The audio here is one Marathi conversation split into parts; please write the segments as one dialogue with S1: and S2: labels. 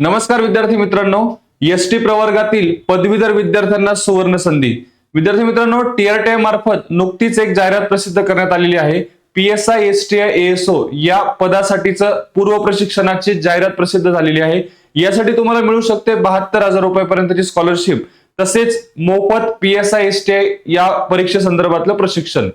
S1: नमस्कार विद्यार्थी मित्रांनो एस टी प्रवर्गातील पदवीधर विद्यार्थ्यांना सुवर्ण संधी. विद्यार्थी मित्रांनो टीआरटीआय मार्फत नुकतीच एक जाहिरात प्रसिद्ध करण्यात आलेली आहे. P S I S T I ASO या पदासाठीचं पूर्व प्रशिक्षणाची जाहिरात प्रसिद्ध झालेली आहे. यासाठी तुम्हाला मिळू शकते बहात्तर हजार रुपयापर्यंतची स्कॉलरशिप तसेच मोफत P S I S T I या परीक्षेसंदर्भातलं प्रशिक्षण.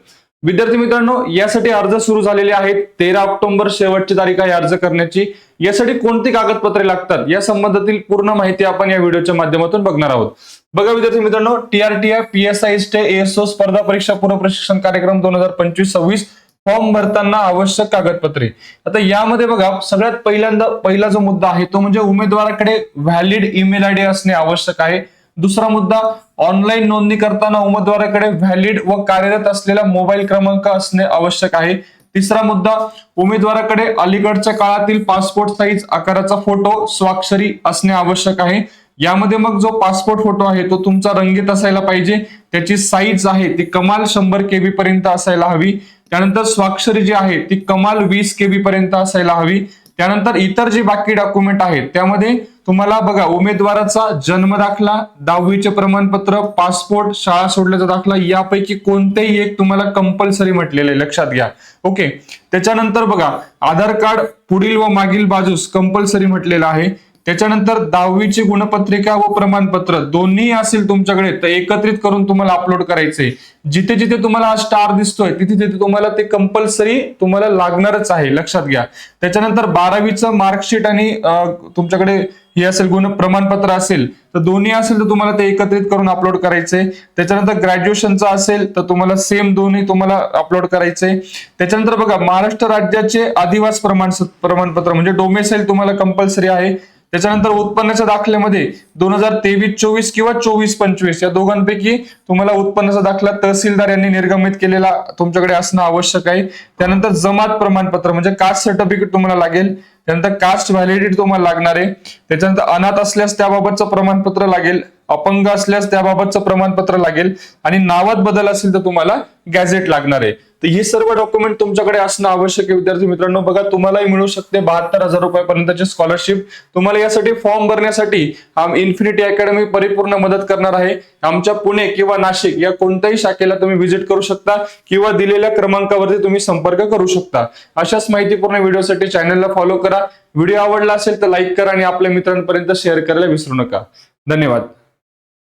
S1: विद्यार्थी मित्रांनो यासाठी अर्ज सुरू झालेले आहेत. तेरा ऑक्टोबर शेवटची तारीख आहे अर्ज करण्याची. यासाठी कोणती कागदपत्रे लागतात? या संबंधातील पूर्ण माहिती आपण या व्हिडिओच्या माध्यमातून बघणार आहोत. बघा विद्यार्थी मित्रांनो TRTI P S I S स्पर्धा परीक्षा पूर्व प्रशिक्षण कार्यक्रम दोन हजार पंचवीस सव्वीस फॉर्म भरताना आवश्यक कागदपत्रे. आता यामध्ये बघा सगळ्यात पहिल्यांदा पहिला जो मुद्दा आहे तो म्हणजे उमेदवाराकडे व्हॅलिड ईमेल आयडी असणे आवश्यक आहे. दुसरा मुद्दा ऑनलाईन नोंदणी करताना उमेदवाराकडे व्हॅलिड व कार्यरत असलेला मोबाईल क्रमांक असणे आवश्यक आहे. तिसरा मुद्दा उमेदवाराकडे अलीकडच्या काळातील पासपोर्ट साईज आकाराचा फोटो स्वाक्षरी असणे आवश्यक आहे. यामध्ये मग जो पासपोर्ट फोटो आहे तो तुमचा रंगीत असायला पाहिजे. त्याची साईज आहे ती कमाल शंभर केबी पर्यंत असायला हवी. त्यानंतर स्वाक्षरी जी आहे ती कमाल वीस केबी पर्यंत असायला हवी. त्यानंतर इतर जे बाकी डॉक्युमेंट आहेत त्यामध्ये तुम्हाला बघा उमेदवाराचा जन्म दाखला दहावीचे प्रमाणपत्र पासपोर्ट शाळा सोडल्याचा दाखला यापैकी कोणतेही एक तुम्हाला कंपल्सरी म्हटलेलं आहे लक्षात घ्या. ओके त्याच्यानंतर बघा आधार कार्ड पुढील व मागील बाजूस कंपल्सरी म्हटलेलं आहे. त्याच्यानंतर दहावीची गुणपत्रिका व प्रमाणपत्र दोन्ही असेल तुमच्याकडे तर एकत्रित करून तुम्हाला अपलोड करायचे जिथे जिथे तुम्हाला हा स्टार दिसतोय तिथे तिथे तुम्हाला ते कंपल्सरी तुम्हाला लागणारच आहे लक्षात घ्या. त्याच्यानंतर बारावीचं मार्कशीट आणि तुमच्याकडे हे असेल गुण प्रमाणपत्र असेल तर दोन्ही असेल तर तुम्हाला ते एकत्रित करून अपलोड करायचे त्याच्यानंतर ग्रॅज्युएशनचं असेल तर तुम्हाला सेम दोन्ही तुम्हाला अपलोड करायचे त्याच्यानंतर बघा महाराष्ट्र राज्याचे आदिवास प्रमाण प्रमाणपत्र म्हणजे डोमेसाईल तुम्हाला कंपल्सरी आहे. त्याच्यानंतर उत्पन्नाच्या दाखल्यामध्ये दोन हजार तेवीस चोवीस किंवा चोवीस पंचवीस या दोघांपैकी तुम्हाला उत्पन्नाचा दाखला तहसीलदार यांनी निर्गमित केलेला तुमच्याकडे असणं आवश्यक आहे. त्यानंतर जमात प्रमाणपत्र म्हणजे कास्ट सर्टिफिकेट तुम्हाला लागेल. त्यानंतर कास्ट व्हॅलिडिटी तुम्हाला लागणार आहे. त्याच्यानंतर अनाथ असल्यास त्याबाबतचं प्रमाणपत्र लागेल. अपंग असल्यास त्याबाबतचं प्रमाणपत्र लागेल. आणि नावात बदल असेल तर तुम्हाला गॅझेट लागणार आहे. तर हे सर्व डॉक्युमेंट तुमच्याकडे असणं आवश्यक आहे विद्यार्थी मित्रांनो. बघा तुम्हालाही मिळू शकते बहात्तर हजार रुपयापर्यंतची स्कॉलरशिप तुम्हाला यासाठी फॉर्म भरण्यासाठी आम इन्फिनिटी अकॅडमी परिपूर्ण मदत करणार आहे. आमच्या पुणे किंवा नाशिक या कोणत्याही शाखेला तुम्ही व्हिजिट करू शकता किंवा दिलेल्या क्रमांकावरती तुम्ही संपर्क करू शकता. अशाच माहितीपूर्ण व्हिडिओसाठी चॅनलला फॉलो करा. व्हिडिओ आवडला असेल तर लाईक करा आणि आपल्या मित्रांपर्यंत शेअर करायला विसरू नका. धन्यवाद.